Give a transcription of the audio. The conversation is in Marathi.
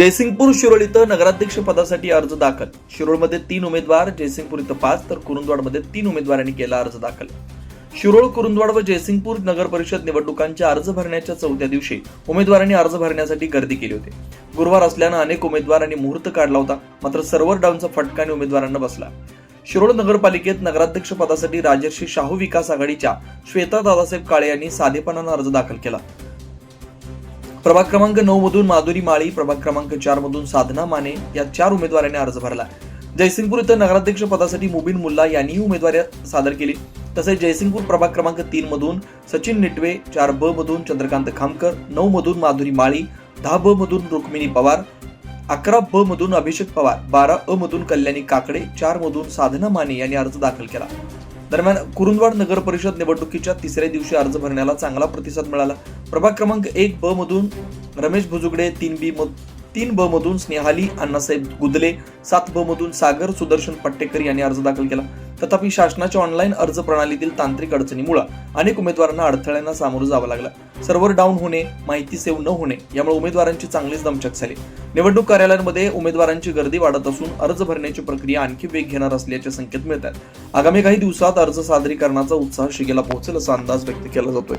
जयसिंगपूर शिरोळ इथं नगराध्यक्ष पदासाठी अर्ज दाखल. शिरोळमध्ये तीन उमेदवार जयसिंगपूर इथं पाच तर कुरुंदवाडमध्ये तीन उमेदवारांनी केला अर्ज दाखल. शिरोळ कुरुंदवाड व जयसिंगपूर नगर परिषद निवडणुकांचे अर्ज भरण्याच्या चौथ्या दिवशी उमेदवारांनी अर्ज भरण्यासाठी गर्दी केली होती. गुरुवार असल्यानं अनेक उमेदवारांनी मुहूर्त काढला होता मात्र सर्व्हर डाऊनचा फटकाने उमेदवारांना बसला. शिरोळ नगरपालिकेत नगराध्यक्ष पदासाठी राजर्षी शाहू विकास आघाडीच्या श्वेता दादासाहेब काळे यांनी साधेपणानं अर्ज दाखल केला. प्रभाग क्रमांक नऊ मधून माधुरी माळी प्रभाग क्रमांक चार मधून साधना माने या चार उमेदवारांनी अर्ज भरला. जयसिंगपूर इथं नगराध्यक्ष पदासाठी मुबीन मुल्ला यांनीही उमेदवारी सादर केली. तसेच जयसिंगपूर प्रभाग क्रमांक तीन मधून सचिन निटवे चार ब मधून चंद्रकांत खामकर नऊ मधून माधुरी माळी दहा ब मधून रुक्मिणी पवार अकरा ब मधून अभिषेक पवार बारा अ मधून कल्याणी काकडे चार मधून साधना माने यांनी अर्ज दाखल केला. दरम्यान कुरुंदवाड नगर परिषद निवडणुकीच्या तिसऱ्या दिवशी अर्ज भरण्याला चांगला प्रतिसाद मिळाला. प्रभाग क्रमांक एक ब मधून रमेश भुजुगडे तीन बी मध तीन ब मधून स्नेहाली अण्णासाहेब गुदले सात ब मधून सागर सुदर्शन पट्टेकर यांनी अर्ज दाखल केला. तथापि शासनाच्या ऑनलाईन अर्ज प्रणालीतील तांत्रिक अडचणीमुळे अनेक उमेदवारांना अडथळ्यांना सामोरं जावं लागलं. सर्व्हर डाऊन होणे माहिती सेव्ह न होणे यामुळे उमेदवारांची चांगलीच दमछक झाली. निवडणूक कार्यालयांमध्ये उमेदवारांची गर्दी वाढत असून अर्ज भरण्याची प्रक्रिया आणखी वेग घेणार असल्याचे संकेत मिळत आहेत. आगामी काही दिवसात अर्ज सादरीकरणाचा उत्साह शिगेला पोहोचेल असा अंदाज व्यक्त केला जातोय.